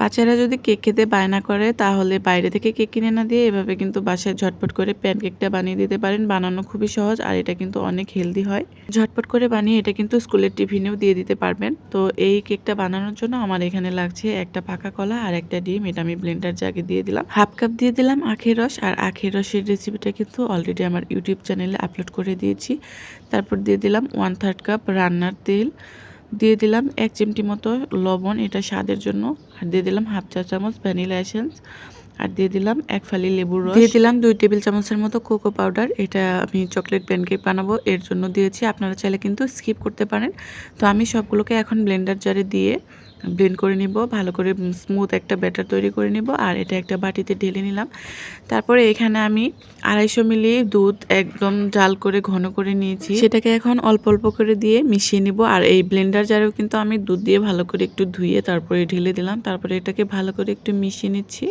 বাচ্চারা যদি কেক খেতে বায়না করে, তাহলে বাইরে থেকে কেক কিনে না দিয়ে এভাবে কিন্তু বাসায় ঝটপট করে প্যানকেকটা বানিয়ে দিতে পারেন। বানানো খুবই সহজ আর এটা কিন্তু অনেক হেলদি হয়। ঝটপট করে বানিয়ে এটা কিন্তু স্কুলের টিফিনেও দিয়ে দিতে পারবেন। তো এই কেকটা বানানোর জন্য আমার এখানে লাগছে একটা পাকা কলা আর একটা ডিম। এটা আমি ব্লেন্ডার জাগে দিয়ে দিলাম। হাফ কাপ দিয়ে দিলাম আখের রস আর আখের রসের রেসিপিটা কিন্তু অলরেডি আমার ইউটিউব চ্যানেলে আপলোড করে দিয়েছি। তারপর দিয়ে দিলাম ওয়ান থার্ড কাপ রান্নার তেল। দিয়ে দিলাম এক চিমটি মতো লবণ, এটা স্বাদের জন্য। আর দিয়ে দিলাম হাফ চা চামচ ভ্যানিলা এসেন্স। আর দিয়ে দিলাম এক ফালি লেবুর রস। দিয়ে দিলাম দুই টেবিল চামচের মতো কোকো পাউডার। এটা আমি চকলেট প্যানকেক বানাবো, এর জন্য দিয়েছি। আপনারা চাইলে কিন্তু স্কিপ করতে পারেন। তো আমি সবগুলোকে এখন ব্লেন্ডার জারে দিয়ে ব্লেন্ড করে নিব, ভালো করে স্মুথ একটা ব্যাটার তৈরি করে নিব, আর এটা একটা বাটিতে ঢেলে নিলাম। তারপরে এখানে আমি আড়াইশো মিলি দুধ একদম জাল করে ঘন করে নিয়েছি। সেটাকে এখন অল্প অল্প করে দিয়ে মিশিয়ে নিব, আর এই ব্লেন্ডার জারেও কিন্তু আমি দুধ দিয়ে ভালো করে একটু ধুয়ে তারপরে ঢেলে দিলাম। তারপরে এটাকে ভালো করে একটু মিশিয়ে নিচ্ছি।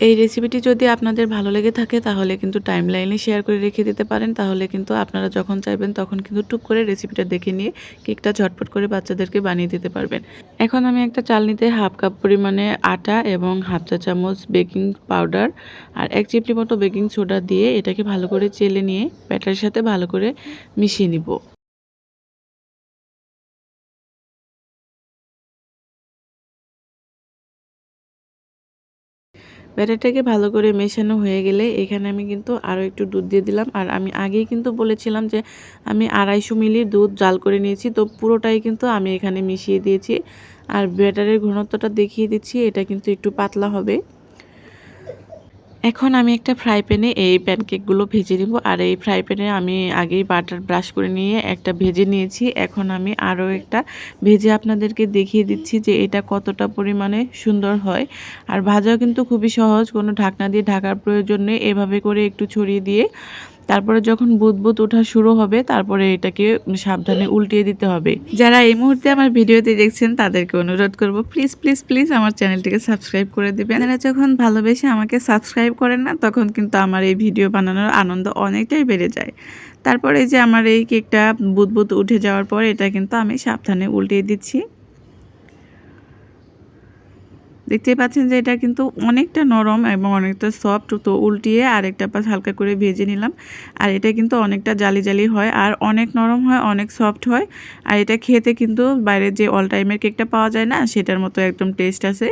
এই রেসিপিটি যদি আপনাদের ভালো লেগে থাকে, তাহলে কিন্তু টাইম লাইনে শেয়ার করে রেখে দিতে পারেন। তাহলে কিন্তু আপনারা যখন চাইবেন, তখন কিন্তু টুক করে রেসিপিটা দেখে নিয়ে কেকটা ঝটপট করে বাচ্চাদেরকে বানিয়ে দিতে পারবেন। এখন আমি একটা চালনিতে হাফ কাপ পরিমাণে আটা এবং হাফ চা চামচ বেকিং পাউডার আর এক চিমটি মতো বেকিং সোডা দিয়ে এটাকে ভালো করে চেলে নিয়ে ব্যাটারের সাথে ভালো করে মিশিয়ে নিব। ব্যাটারটাকে ভালো করে মেশানো হয়ে গেলে এখানে আমি কিন্তু আরও একটু দুধ দিয়ে দিলাম। আর আমি আগেই কিন্তু বলেছিলাম যে আমি আড়াইশো মিলি দুধ জাল করে নিয়েছি। তো পুরোটাই কিন্তু আমি এখানে মিশিয়ে দিয়েছি। আর ব্যাটারের ঘনত্বটা দেখিয়ে দিচ্ছি, এটা কিন্তু একটু পাতলা হবে। এখন আমি একটা ফ্রাই প্যানে এই প্যানকেকগুলো ভেজে নিব। আর এই ফ্রাই প্যানে আমি আগেই বাটার ব্রাশ করে নিয়ে একটা ভেজে নিয়েছি। এখন আমি আরও একটা ভেজে আপনাদেরকে দেখিয়ে দিচ্ছি যে এটা কতটা পরিমাণে সুন্দর হয়। আর ভাজাও কিন্তু খুবই সহজ, কোনো ঢাকনা দিয়ে ঢাকার প্রয়োজন নেই। এভাবে করে একটু ছড়িয়ে দিয়ে তারপরে যখন বুদবুদ ওঠা শুরু হবে, তারপরে এটাকে সাবধানে উল্টিয়ে দিতে হবে। যারা এই মুহূর্তে আমার ভিডিওতে দেখছেন, তাদেরকে অনুরোধ করব প্লিজ প্লিজ প্লিজ আমার চ্যানেলটিকে সাবস্ক্রাইব করে দেবেন। আপনারা যখন ভালোবেসে আমাকে সাবস্ক্রাইব করেন না, তখন কিন্তু আমার এই ভিডিও বানানোর আনন্দ অনেকটাই বেড়ে যায়। তারপরে যে আমার এই কেকটা বুদবুদ উঠে যাওয়ার পর, এটা কিন্তু আমি সাবধানে উল্টিয়ে দিচ্ছি। দেখতেই পাচ্ছেন যে এটা কিন্তু অনেকটা নরম এবং অনেকটা সফট তো উল্টিয়ে আরেকটা পাশ হালকা করে ভেজে নিলাম। আর এটা কিন্তু অনেকটা জালি জালি হয়, আর অনেক নরম হয়, অনেক সফট হয়। আর এটা খেতে কিন্তু বাইরের যে অল টাইমের কেকটা পাওয়া যায় না, সেটার মতো একদম টেস্ট আছে।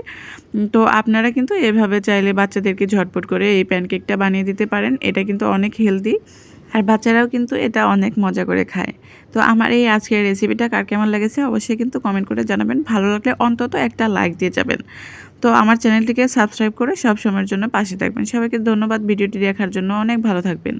তো আপনারা কিন্তু এভাবে চাইলে বাচ্চাদেরকে ঝটপট করে এই প্যানকেকটা বানিয়ে দিতে পারেন। এটা কিন্তু অনেক হেলদি আর বাচ্চারাও কিন্তু এটা অনেক মজা করে খায়। তো আমার এই আজকের রেসিপিটা কার কেমন লেগেছে অবশ্যই কিন্তু কমেন্ট করে জানাবেন। ভালো লাগলে অন্তত একটা লাইক দিয়ে যাবেন। তো আমার চ্যানেলটিকে সাবস্ক্রাইব করে সব সময়ের জন্য পাশে থাকবেন। সবাইকে ধন্যবাদ ভিডিওটি দেখার জন্য। অনেক ভালো থাকবেন।